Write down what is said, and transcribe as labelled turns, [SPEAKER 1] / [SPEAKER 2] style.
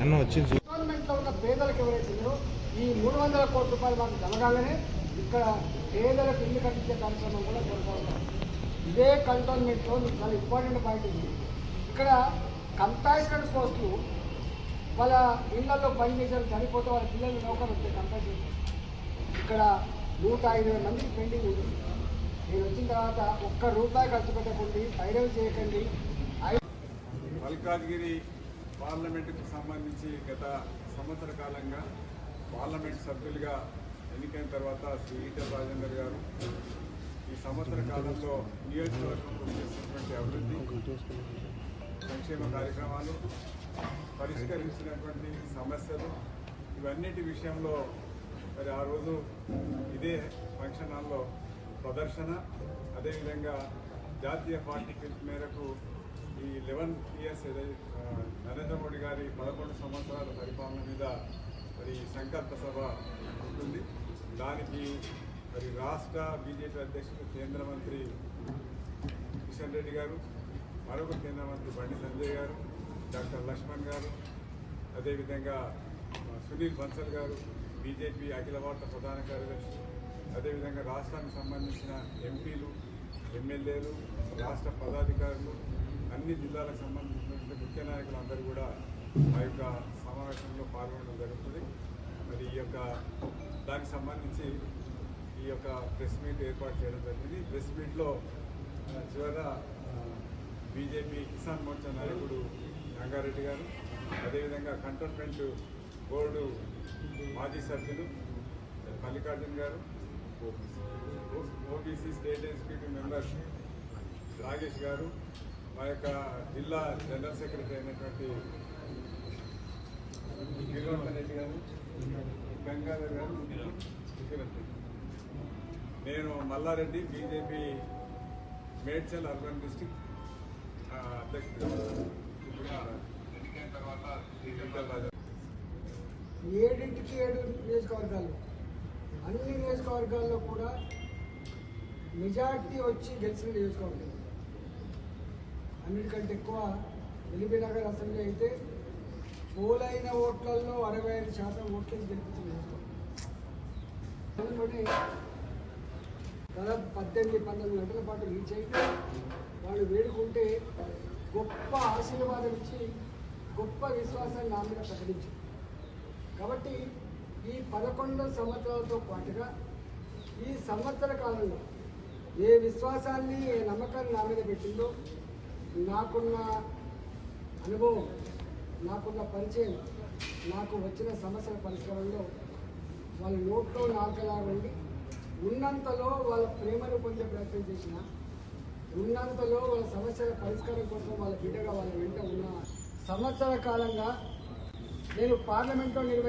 [SPEAKER 1] అన్న వచ్చింది.
[SPEAKER 2] గవర్నమెంట్లో ఉన్న పేదలకు ఎవరైతే ఈ మూడు వందల కోట్ల రూపాయలు మాకు జరగాలని ఇక్కడ పేదలకు ఇల్లు కట్టించే కార్యక్రమం కూడా కొనసాగుతాం ఇదే కంటోన్మెంట్లో చాలా ఇంపార్టెంట్ పాయింట్ ఉంది ఇక్కడ కంపాసిటెడ్ పోస్టులు వాళ్ళ ఇళ్ళలో పనిచేసారు చనిపోతే వాళ్ళ పిల్లలు నౌకరు వచ్చే కంపాసిటెడ్ ఇక్కడ నూట ఇరవై మందికి పెండింగ్ ఉంది. నేను వచ్చిన తర్వాత ఒక్క రూపాయి ఖర్చు పెట్టకండి పైరవి చేయకండి. ఐ-
[SPEAKER 3] మల్కాజ్గిరి పార్లమెంటుకు సంబంధించి గత సంవత్సర కాలంగా పార్లమెంట్ సభ్యులుగా ఎన్నికైన తర్వాత శ్రీ ఈటల రాజేందర్ గారు ఈ సంవత్సర కాలంలో నియోజకవర్గంలో చేసినటువంటి అభివృద్ధి సంక్షేమ కార్యక్రమాలు పరిష్కరించినటువంటి సమస్యలు ఇవన్నిటి విషయంలో మరి ఆ రోజు ఇదే ఫంక్షన్ హాల్లో ప్రదర్శన. అదేవిధంగా జాతీయ పార్టీ పిలుపు మేరకు ఈ లెవెన్ ఇయర్స్ నరేంద్ర మోడీ గారి పదకొండు సంవత్సరాల పరిపాలన మీద మరి సంకల్ప సభ ఉంటుంది. దానికి మరి రాష్ట్ర బీజేపీ అధ్యక్షుడు కేంద్ర మంత్రి కిషన్ రెడ్డి గారు మరొక కేంద్ర మంత్రి బండి సంజయ్ గారు డాక్టర్ లక్ష్మణ్ గారు అదేవిధంగా సునీల్ బన్సల్ గారు బీజేపీ అఖిల భారత ప్రధాన కార్యదర్శి అదేవిధంగా రాష్ట్రానికి సంబంధించిన ఎంపీలు ఎమ్మెల్యేలు రాష్ట్ర పదాధికారులు అన్ని జిల్లాలకు సంబంధించినటువంటి ముఖ్య నాయకులు అందరూ కూడా ఆ యొక్క సమావేశంలో పాల్గొనడం జరుగుతుంది. మరి ఈ యొక్క దానికి సంబంధించి యొక్క ప్రెస్ మీట్ ఏర్పాటు చేయడం జరిగింది. ప్రెస్ మీట్లో చివర బీజేపీ కిసాన్ మోర్చా నాయకుడు రంగారెడ్డి గారు అదేవిధంగా కంటోన్మెంట్ బోర్డు మాజీ సభ్యులు Mallikarjun garu OBC state executive member Ragesh garu మా యొక్క జిల్లా జనరల్ సెక్రటరీ అయినటువంటి గిరివర్ధన్ రెడ్డి గారు గంగాధర్ గారు కిరణ్ రెడ్డి నేను Mallareddy BJP Medchal urban district అధ్యక్షుడు. తర్వాత
[SPEAKER 2] ఏడింటికి ఏడు నియోజకవర్గాలు. అన్ని నియోజకవర్గాల్లో కూడా మెజార్టీ వచ్చి గెలిచిన నియోజకవర్గం. అన్నిటికంటే ఎక్కువ ఎల్బీ నగర్ అసెంబ్లీ అయితే పోలైన ఓట్లలో అరవై ఐదు శాతం ఓట్లు గెలిపించిన నియోజకవర్గం. దాదాపు పద్దెనిమిది పంతొమ్మిది గంటల పాటు రీచ్ అయితే వాళ్ళు వేడుకుంటే గొప్ప ఆశీర్వాదం ఇచ్చి గొప్ప విశ్వాసాన్ని నా మీద ప్రకటించారు. కాబట్టి ఈ పదకొండు సంవత్సరాలతో పాటుగా ఈ సంవత్సర కాలంలో ఏ విశ్వాసాన్ని ఏ నమ్మకాన్ని నా మీద పెట్టిందో నాకున్న అనుభవం నాకున్న పరిచయం నాకు వచ్చిన సమస్యల పరిష్కారంలో వాళ్ళ నోట్లో నాకలా ఉండి ఉన్నంతలో వాళ్ళ ప్రేమను పొందే ప్రయత్నం చేసిన ఉన్నంతలో వాళ్ళ సమస్యల పరిష్కారం కోసం వాళ్ళ బిడ్డగా వాళ్ళ వెంట ఉన్న సంవత్సర కాలంగా నేను పార్లమెంట్లో నిర్వహించిన